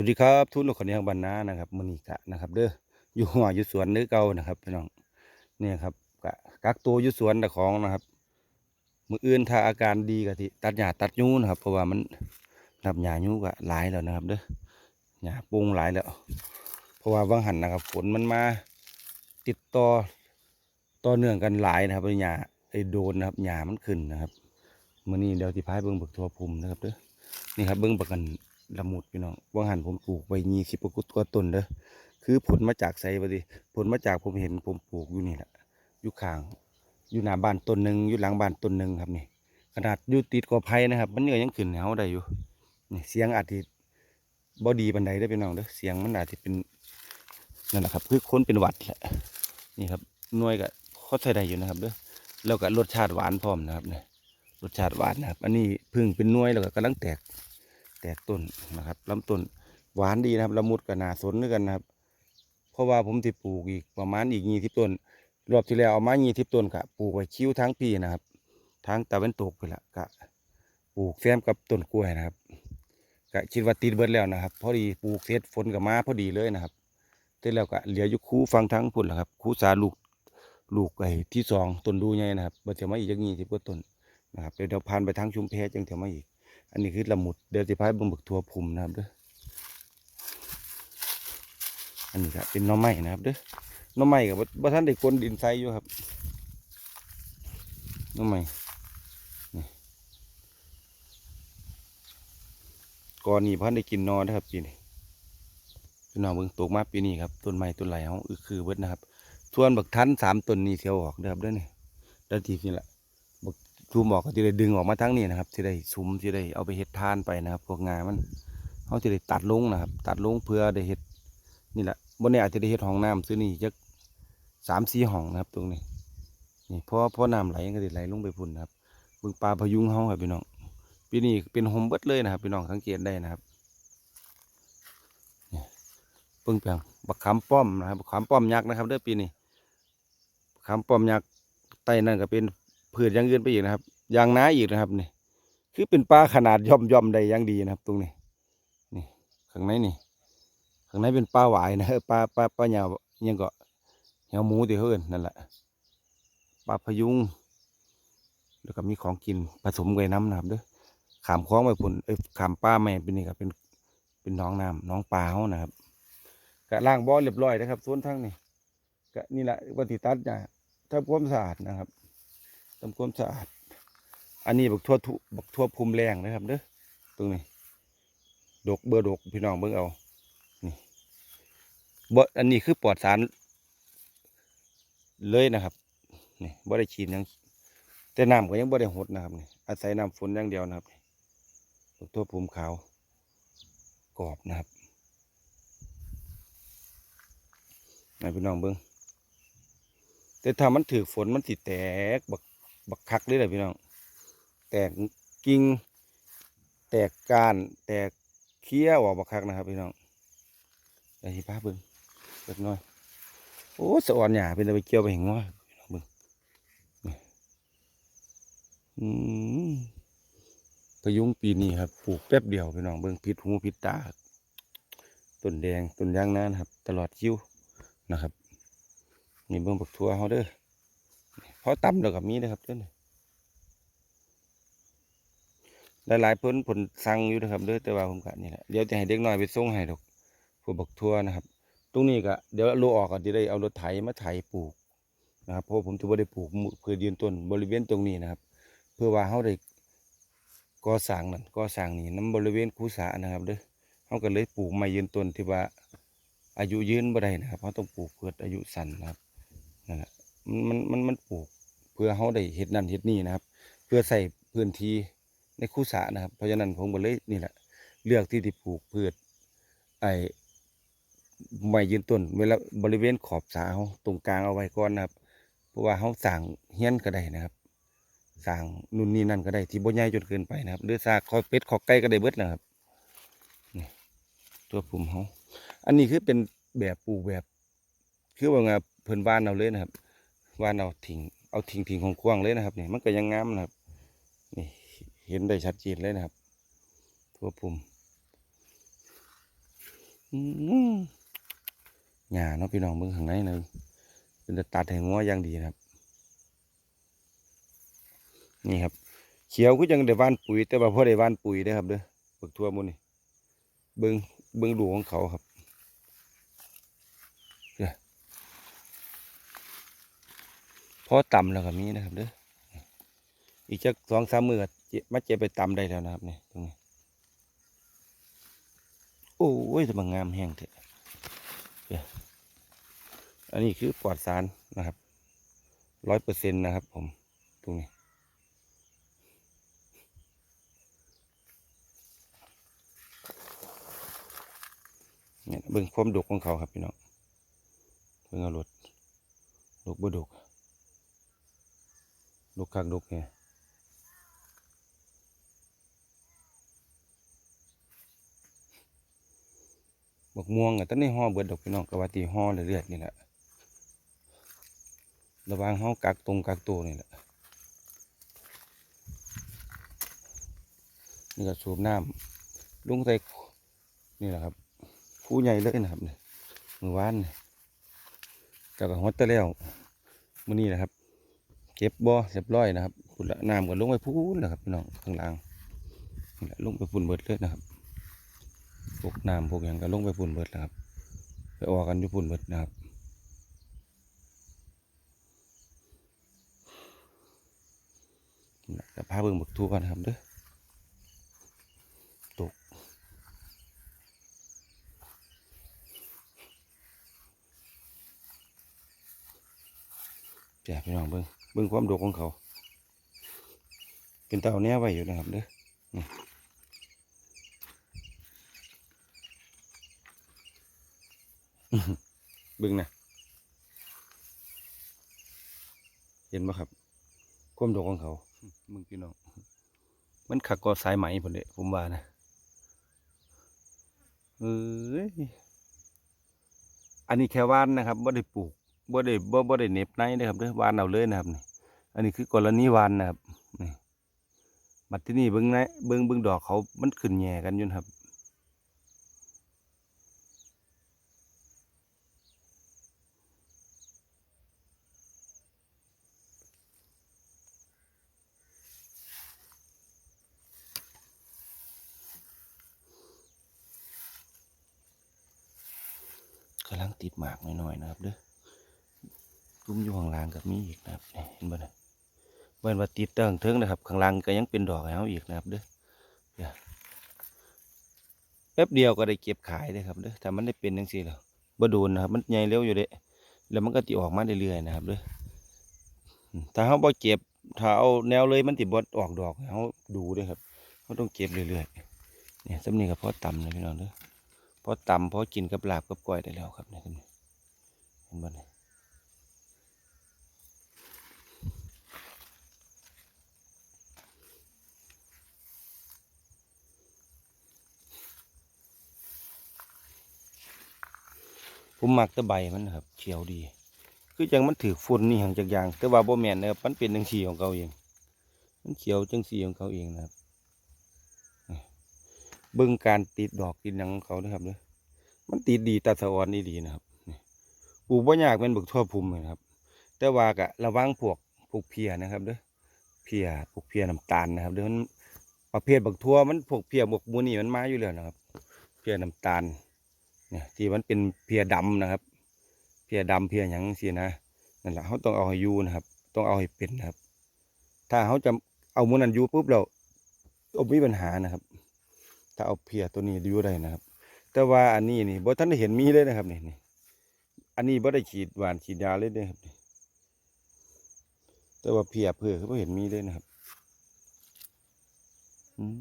สวัสดีครับทุนลูกคนนี้บรรณานะครับมอนีกะนะครับเด้ออยู่หัวอยู่สวนเนื้อเก่านะครับพี่น้องเนี่ยครับกะกักตัวอยู่สวนแต่ของนะครับ มืออื่นถ้าอาการดีก็ที่ตัดหญ้าตัดยูนะครับ เพราะว่ามันนับหญ้ายูก็หลายแล้วนะครับ เด้อหญ้าปรุงหลายแล้ว เพราะว่าบางหันนะครับฝนมันมาติดต่อต่อเนื่องกันหลายนะครับหญ้าไอ้โดนนะครับหญ้ามันขึ้นนะครับมื่อนี้เดี๋ยวที่พายเบิ้งบักทัวภูมินะครับเด้อนี่ครับเบิ้งบักกัน ละมุดพี่น้องว่างหันผมปลูกไว้ยี่สิบกว่าต้นเด้อคือผลมาจากไซบดีผลมาจากผมเห็นผมปลูกอยู่นี่แหละอยู่ข้าง อยู่หน้าบ้านต้นหนึ่งอยู่หลังบ้านต้นหนึ่งครับนี่ ขนาดอยู่ติดกอไผ่นะครับ มันเนี่ยยังขึ้นเหาได้อยู่นี่เสียงอาจจะบอดีบันไดได้พี่น้องเด้อเสียงมันอาจจะเป็นนั่นแหละครับ คือคนเป็นหวัดแหละนี่ครับหน่วยก็เขาใช้ได้อยู่นะครับเด้อแล้วก็รสชาติหวานพร้อมนะครับเนี่ยรสชาติหวานนะครับ อันนี้พึ่งเป็นน่วยแล้วก็กำลังแตก แตกต้นนะครับลำต้นหวานดีนะครับละมุดกับนาสนด้วยกันนะครับ เพราะว่าผมที่ปลูกอีกประมาณอีกยี่สิบต้น รอบที่แล้วเอามายี่สิบต้นกะปลูกไว้คิ้วทั้งปีนะครับทั้งตะวันตกไปละกะปลูกแซมกับต้นกล้วยนะครับกะคิดว่าติดเบิดแล้วนะครับ พอดีปลูกเสร็จฝนกับมาพอดีเลยนะครับเสร็จแล้วกะเหลืออยู่คู่ฟังทั้งพุ่นแหละครับคู่สาลูกลูกไอ้ที่สองต้นดูใหญ่นะครับเดี๋ยวมาอีกอย่างยี่สิบกว่าต้นนะครับเดี๋ยวเดี๋ยวผ่านไปทางชุมแพจังเดี๋ยวมาอีก อันนี้คือละมุดเดี๋ยวสิพายบิ่งบกทัวพุ่มนะครับเด้ออันนี้ก็เป็นน้อไม้นะครับเด้อน้อไม้กับบ่ท่านได้กลนดินใส่อยู่ครับน้อไม้นี่ก่อนนี้พันได้กินนอนนะครับปีนี้พี่น้องเบิ่งตกมาปีนี้ครับต้นไม้ต้นไหลเขาอือคือเบิดนะครับส่วนบักทันสามต้นนี้เสียวออกเด้อครับเด้อนี่แล้วทีนี้ละ ซูมออกก็จะได้ดึงออกมาทั้งนี้นะครับจะได้ซุ้มจะได้เอาไปเห็ดทานไปนะครับ พวกงามันเขาจะได้ตัดลงนะครับ ตัดลงเพื่อได้เห็ดนี่แหละบนนี้อาจจะได้เห็ดห้องน้ำซื้อนี่จักสามสี่ห้องนะครับ ตรงนี้นี่เพราะเพราะน้ำไหลก็จะไหลลงไปพุ่นนะครับบึงปลาพยุงเขาครับพี่น้องปีนี้เป็นโฮมเบิดเลยนะครับพี่น้องสังเกตได้นะครับนี่เพิ่งเพียงบักขามป้อมนะครับบักขามป้อมยักษ์นะครับเด้อปีนี้บักขามป้อมยักษ์ใต้นั่นก็เป็น พืชอย่างอื่นไปอีกนะครับยางน้าอีกนะครับนี่คือเป็นปลาขนาดย่อมย่อมๆได้อย่างดีนะครับ ตรงนี้นี่ข้างในนี่ข้างในเป็นปลาหวายนะปลาปลาปลาเหยาอิหยังก็เหยาหมูที่เขาเอินนั่นแหละปลาพยุงแล้วก็มีของกินผสมกับน้ำนะครับเด้อขามคล้องไปพุ่นเอ้ยขามป้าแม่เป็นนี่ครับเป็นเป็นน้องน้ำน้องปลาเขานะครับกะล่างบ่อเรียบร้อยนะครับส่วนทั้งนี่กะนี่แหละปฏิตัดเนี่ยทำความสะอาดนะครับ ทำความสะอาด อันนี้บักทั่วทุบักทั่วภูมิแรงนะครับเด้อตรงนี้ดกเบอร์ดกพี่น้องเบิ่งเอานี่บอันนี้คือปลอดสารเลยนะครับนี่บ่ได้ฉีดยังแต่น้ำก็ยังบ่ได้หดนะครับนี่อาศัยน้ำฝนอย่างเดียวนะครับบักทั่วภูมิขาวกรอบนะครับให้พี่น้องเบิ่งแต่ถ้ามันถือฝนมันสิแตกบัก บักคักเลยเลยพี่น้อง แตกกิ่งแตกก้านแตกเคี้ยวออกบักคักนะครับพี่น้องเดี๋ยวสิพาเบิ่งเล็กน้อยโอ้สะอ่อนหยาเป็นอะไปเกี่ยวไปเห็นว่าพี่น้องเบิ่งอืมพยุงปีนี้ครับปลูกแป๊บเดียวพี่น้องเบิ่งพิษหูพิษตาต้นแดงต้นยางนานะครับ ตลอดคิวนะครับนี่เบิ่งบักทัวเขาเด้อ พอต่ำแล้วกับมีนะครับเด้อนี่หลายๆเพิ่นผลสั่งอยู่นะครับเด้อแต่ว่าผมกะนี่แหละเดี๋ยวจะให้เด็กน้อยไปส่งให้ดอกพวกบักทั่วนะครับ ตรงนี้ก็เดี๋ยวโลออกก็จะได้เอารถไถมาไถปลูกนะครับเพราะผมจะบ่ได้ปลูกเพื่อยืนต้นบริเวณตรงนี้นะครับ เพื่อว่าเขาได้ก่อสร้างนั่นก่อสร้างนี่น้ำบริเวณคูสานะครับเด้อเขาก็เลยปลูกไม้ยืนต้นที่ว่าอายุยืนบ่ได้นะครับเขาต้องปลูกเพื่ออายุสั้นนะครับนั่นแหละ มันมันมันปลูก เพื่อเขาได้เห็ดนั่นเห็ดนี่นะครับ เพื่อใส่พื้นที่ในคูสานะครับ เพราะฉะนั้นผมก็เลยนี่แหละ เลือกที่ที่ปลูกพืชไอ้ไม้ยืนต้นเวลาบริเวณขอบสาเขาตรงกลางเอาไว้ก่อนนะครับ เพราะว่าเขาสั่งเฮี้ยนก็ได้นะครับสั่งนู่นนี่นั่นก็ได้ที่บ่ใหญ่จนเกินไปนะครับหรือซากคอเป็ดคอไก่ก็ได้เบิดนะครับนี่ตัวปุ่มเขาอันนี้คือเป็นแบบปลูกแบบ คือว่าไงเพิ่นว่านเอาเลยนะครับ ว่านเอาทิ้งเอาทิ้งทิ้งของกว้างเลยนะครับนี่มันก็ยังงามนะครับนี่เห็นได้ชัดเจนเลยนะครับ ทั่วปุ่มอืมหญ้าเนาะพี่น้องเบิ่งข้างในเลยเป็นต่ตัดให้งัวอย่างดีนะครับ นี่ครับ เขียวก็ยังได้ว่านปุ๋ย แต่ว่าพอได้ว่านปุ๋ยได้ครับเด้อเบิกทั่วมุนี่เบิ่งเบิ่งดูของเขาครับเด้อ พอต่ำแล้วก็มีนะครับเด้ออีกจักสองสามมือก็เจ็บมาเจ็บไปต่ำได้แล้วนะครับนี่ตรงนี้โอ้ยจะมางามแห้งเถอะอันนี้คือปลอดสารนะครับร้อยเปอร์เซ็นต์นะครับ ผมตรงนี้เนี่ยเบิ่งความดกของเขาครับพี่น้องเบิ่งเอารถดกบ่ดก ดกคักดกไงบักม่วงอะตอนนี้ห่อเบิดดอกพี่น้องกะว่าตีห่อเรื่อยๆนี่แหละระวางห่อกักตรงกักตัวนี่แหละนี่ก็สูบน้ำลุงใส่นี่แหละครับผู้ใหญ่เลยนะครับเนี่ยมือวานเนี่ยจากกับฮอตเตอร์แล้วมือนี้นะครับ เก็บบ่อเรียบร้อยนะครับพุ่นละน้ำก็ลงไปพูนนะครับพี่น้องข้างล่างนี่แหละลงไปพุ่นเบิดเลยนะครับพวกน้ำพวกอย่างก็ลงไปพุ่นเบิดนะครับ ไปออกกันอยู่พุ่นเบิดนะครับแต่พาเบิ่งบักทั่วกันนะครับเด้อแจกพี่น้องเบิ้ง เบิ้งความดกของเขา เป็นเต่าแน่ไว้อยู่นะครับเด้อนี่อื้อเบิ้งนะเห็นไหมครับความดกของเขามึงพี่น้อง มันขักกอสายไหมผมเลยผมว่านะเอ้ยอันนี้แค่ว่านนะครับไม่ได้ปลูก บ่ได้บ่บ่ได้เน็บในนะครับเด้อวานเอาเลยนะครับนี่อันนี้คือกรณีวานนะครับนี่บัดที่นี่เบิ่งนะเบิ่งเบิ่งดอกเขามันขึ้นแย่กันอยู่นะครับกำลังติดหมากหน่อยๆนะครับเด้อ ตุ้มอยู่ข้างล่างกับมีอีกนะครับเห็นบ่นะเว้นว่าติดเติงเทิงนะครับ ข้างล่างก็ยังเป็นดอกให้เขาอีกนะครับเด้อเดี๋ยวแป๊บเดียวก็ได้เก็บขายเลยครับเด้อถ้ามันได้เป็นจังซี่แล้วบ่โดนนะครับ มันใหญ่เร็วอยู่เด้แล้วมันก็ติออกมาเรื่อยๆนะครับเด้อถ้าเขาบ่เก็บถ้าเอาแนวเลยมันติบ่ออกดอกเขาดูด้วยครับเขาต้องเก็บเรื่อยๆเนี่ยสำนี้ก็พอต่ำนะพี่น้องเด้อพอต่ำพอกินกับลาบกับก้อยได้แล้วครับเนี่ยครับเห็นบ่เนี่ย ผมมักแตะใบมันครับ เขียวดี คือจังมันถือฝุ่นนี่ห่างจากอยาง แต่ว่าบ่แม่นนะครับมันเป็นจังสีของเขาเอง มันเขียวจังสีของเขาเองนะครับเบิ่งการติดดอกติดหนังของเขานะครับเด้อมันติดดีตัดสะออนนี่ดีนะครับปลูกบ่ยากเป็นบึกทั่วภูมินะครับ แต่ว่ากะระวังพวกพวกเพียนะครับเด้อเพียพวกเพียน้ำตาลนะครับเด้อมันประเภทบักทั่วมันพวกเพียบกมูนี่มันมาอยู่แล้วนะครับ เพียน้ำตาล เนี่ยที่มันเป็นเพียดำนะครับ เพียดำเพียหยังสินะนั่นแหละเขาต้องเอาให้ยูนะครับ ต้องเอาให้เป็นนะครับ ถ้าเขาจะเอามูนันยูปุ๊บเราเอามีปัญหานะครับ ถ้าเอาเพียตัวนี้ยูได้นะครับ แต่ว่าอันนี้นี่บ่ท่านได้เห็นมีเลยนะครับนี่นี่อันนี้บ่ได้ฉีดหวานฉีดยาเลยเด้อครับแต่ว่าเพียเพื่อเขาเห็นมีเลยนะครับ อืม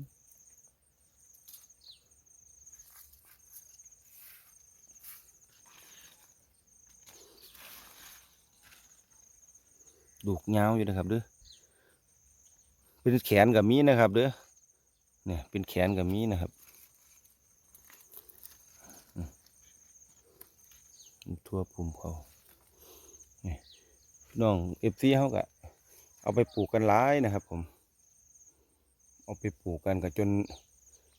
ดูกเงาอยู่นะครับเด้อเป็นแขนกับมีนะครับเด้อเนี่ยเป็นแขนกับมีนะครับทั่วภูมิเขานี่พี่น้องเอฟซีเขาก็เอาไปปลูกกันหลายนะครับ ผม เอาไปปลูกกันก็จน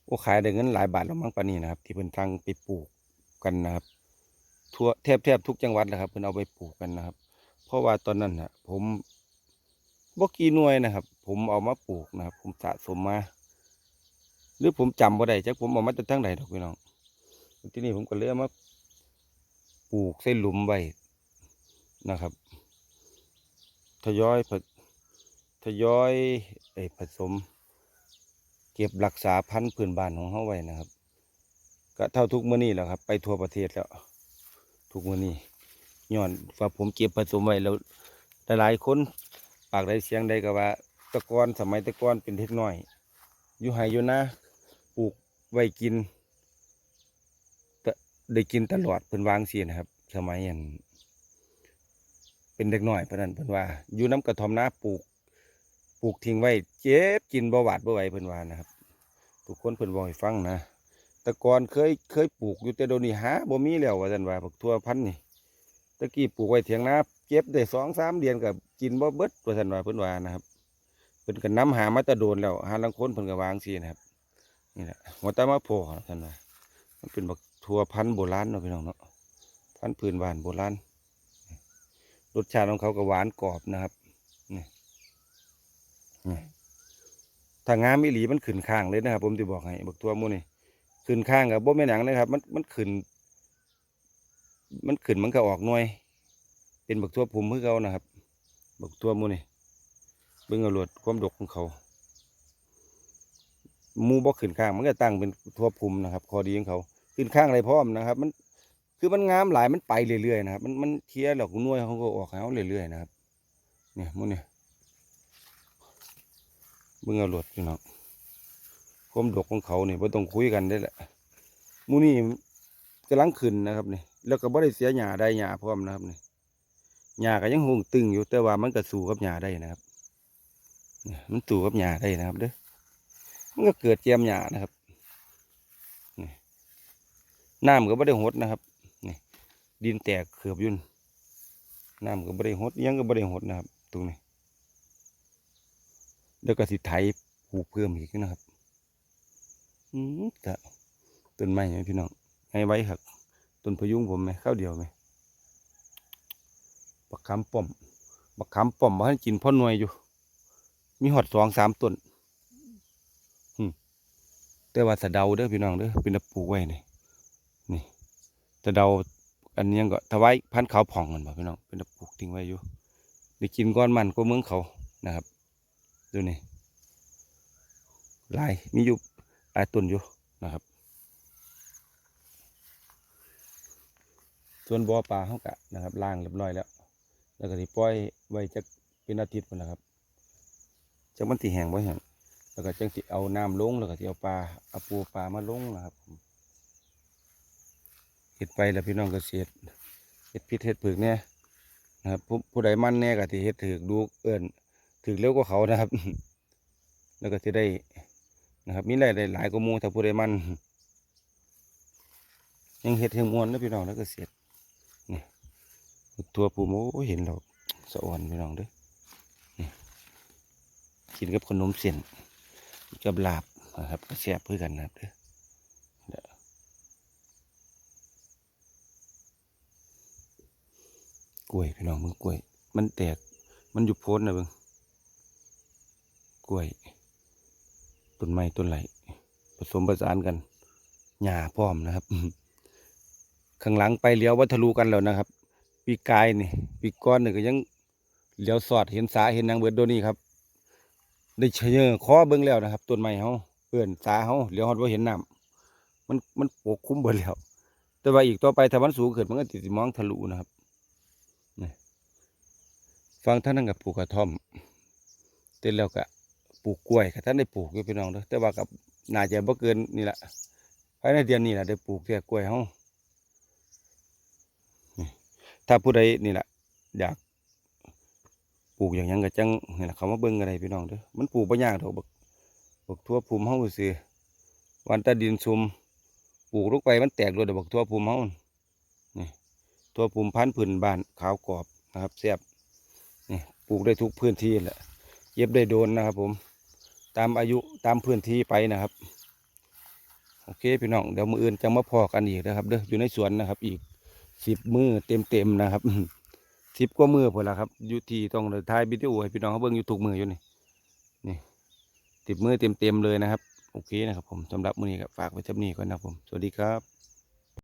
โอ้ขายได้เงินหลายบาทแล้วมั้งปานนี้นะครับ ที่เป็นทางไปปลูกกันนะครับ ทั่วแทบแทบทุกจังหวัดแหละครับเพิ่นเอาไปปลูกกันนะครับ เพราะว่าตอนนั้นน่ะผมบกี่หน่วยนะครับ ผมเอามาปลูกนะครับ ผมสะสมมา หรือผมจำบ่ได้จักผมเอามาจากทางใดดอกพี่น้องที่นี่ผมก็เลยเอามาปลูกใส่หลุมไว้นะครับทยอยผทยอยไอ้ผสม เก็บรักษาพันธุ์พื้นบ้านของเขาไว้นะครับ ก็เท่าทุกมื้อนี้แหละครับ ไปทั่วประเทศแล้ว ทุกมื้อนี้ ย้อนว่าผมเก็บผสมไว้แล้วหลายๆคนปากใดเสียงใดก็ว่าตะกอนสมัยตะกอนเป็นเด็กน้อย อยู่ไห้อยู่นะปลูกไว้กินได้กินตลอดเพิ่นวางเสียนะครับ สมัยอันเป็นเด็กน้อยเพราะนั้นเพิ่นว่า อยู่น้ำกระท่อมนาปลูกปลูกทิ้งไว้เจ็บกินบ่หวาดบ่ไหวเพิ่นว่านะครับ ทุกคนเพิ่นบอกให้ฟังนะ แต่ก่อนเคยเคยปลูกอยู่แต่เดี๋ยวนี้หาบ่มีแล้วว่าซั่นว่าบักทั่วพันธุ์นี่ ตะกี้ปลูกไว้เถียงนาเก็บได้สองสามเดือนก็กินบ่เบิดว่าซั่นว่าเพิ่นว่านะครับเพิ่นก็นำหามาตะโดนแล้วหาลังคนเพิ่นก็วางซีนะครับนี่แหละหัวตามาโพครับท่านว่ามันเป็นบักทัวพันธุ์โบราณเนาะพี่น้องเนาะพันธุ์พื้นบ้านโบราณรสชาติของเขาก็หวานกรอบนะครับนี่นี่ถ้างามอีหลีมันขึ้นข้างเลยนะครับ ผมจะบอกให้บักทัวมูนี่ขึ้นข้างกับบ่แม่หนังนะครับ มันมันขึ้น มันขึ้นมันก็ออกหน่วย เป็นบักทั่วภูมิคือเขานะครับ บักทั่วมูนี่เบิ่งเอาโลวดความดกของเขามูบ่ขึ้นข้าง มันก็ตั้งเป็นทั่วภูมินะครับข้อดีของเขาขึ้นข้างอะไรพร้อมนะครับ มันคือมันงามหลายมันไปเรื่อยๆนะครับ มันมันเทียแล้วหน่วยเขาก็ออกให้เขาเรื่อยๆนะครับ เนี่ยมูนี่เบิ่งเอาโลวดพี่น้องความดกของเขาเนี่ยบ่ต้องคุยกันได้แหละมูนี่กำลังขึ้นนะครับนี่ แล้วก็บ่ได้เสียหญ้าได้หญ้าพร้อมนะครับนี่หญ้าก็ยังหงตึงอยู่แต่ว่ามันก็สู้กับหญ้าได้นะครับมันตู่กับหญ้าได้นะครับเด้อมันก็เกิดเจียมหญ้านะครับนี่น้ำก็ไม่ได้หดนะครับนี่ดินแตกเขือบยุ่นน้ำก็ไม่ได้หดยังก็ไม่ได้หดนะครับ ตรงนี้แล้วก็สิไถปลูกเพิ่มอีกนะครับ อืมแต่ต้นไม้ไหมพี่น้องให้ไว้ครับ ต้นพยุงผมไหมข้าวเดียวไหมบักคำป้อมบักคำป้อมมาให้กินพ่อหน่วยอยู่ มีหอดสองสามต้นแต่ว่าสะเดาเด้อพี่น้องเด้อเป็นตะปลูกไว้นี่นี่สะเดาอันนี้ยังก็ถวายพันธุ์ขาผ่องกันบ่พี่น้องเป็นตะปลูกทิ้งไว้อยู่ได้กินก้อนมันก็เมืองเขานะครับดูนี่ลายมีอยู่ลายต้นอยู่นะครับ ส่วนบ่อปลาเขากะนะครับล่างเรียบร้อยแล้ว แล้วก็ที่ปล่อยไว้จะเป็นอาทิตย์นนะครับจังมันสิแห้งบ่แห้งแล้วก็จังสิเอาน้ำลงแล้วก็สิเอาปลาเอาปูปลามาลงนะครับเฮ็ดไปแล้วพี่น้องเกษตรเฮ็ดพิษเฮ็ดผึกเนี่ยนะครับผู้ผู้ใดมั่นแน่ก็สิเฮ็ดถึกดูเอิ้อนถึกเร็วกว่าเขานะครับ แล้วก็สิได้นะครับมีรายหลายกว่ามู่ถ้าผู้ใดมั่นยังเฮ็ดให้ม่วนเด้อพี่น้องแล้วก็เสร็จ ตัวปูโมโอ้ยเห็นแล้วสะอ่อนพี่น้องด้อกินกับขนมเส้นกับลาบนะครับก็แซ่บเพื่อกันนะครับเด้อเกล้วยพี่น้องมึงกล้วย มันแตกมันอยู่โพนนะเบิ่งกล้วยต้นไม้ต้นไหลผสมผสานกันหญ้าพร้อมนะครับ ข้างหลังไปเลี้ยววัทะลุกันแล้วนะครับ ปีกายนี่ปีก้อนนี่ก็ยังเหลียวสอดเห็นสาเห็นนางเบิดโดนี่ครับ ได้เชยคอเบิ่งแล้วนะครับต้นไม้เฮาเปื่อนสาเฮาเหลียวฮอดว่าเห็นน้ำมันมันปกคลุมเบิดแล้วแต่ว่าอีกต่อไปถ้ามันสูงขึ้นมันก็สิดมองทะลุนะครับนี่ฟังท่านนั่นกับปลูกกระท่อมเสร็จแล้วก็ปลูกกล้วยก็ท่านได้ปลูกอยู่พี่น้องเด้อแต่ว่ากับน่าจะบ่เกินนี่แหละภายในเดือนนี้แหละได้ปลูกแค่กล้วยเฮา ถ้าผู้ใดนี่แหละอยากปลูกอย่างยังก็จังนี่แหละเขามาเบิ่งอะไรพี่น้องเด้อมันปลูกบ่ยากดอกบักบักทั่วภูมิเฮาซื่อวันตาดินซุมปลูกลงไปมันแตกเลยดอบักทั่วภูมิเฮานี่ทั่วภูมิพันธุ์พื้นบ้านขาวกรอบนะครับแซ่บนี่ปลูกได้ทุกพื้นที่แหละเย็บได้โดนนะครับ ผม ตามอายุตามพื้นที่ไปนะครับโอเคพี่น้องเดี๋ยวมืออื่นจะมาพอกันอีกนะครับเด้ออยู่ในสวนนะครับอีก สิบมือเต็มเต็มๆนะครับสิบกว่ามือพอละครับอยู่ที่ต้องเลยถ่ายวิดีโอให้พี่น้องเขาเบิ่งอยู่ถูกมืออยู่นี่นี่ติดมือเต็มเต็มๆเลยนะครับ โอเคนะครับผมสำหรับมือนี้ก็ฝากไว้เท่านี้ก่อนนะครับผม สวัสดีครับ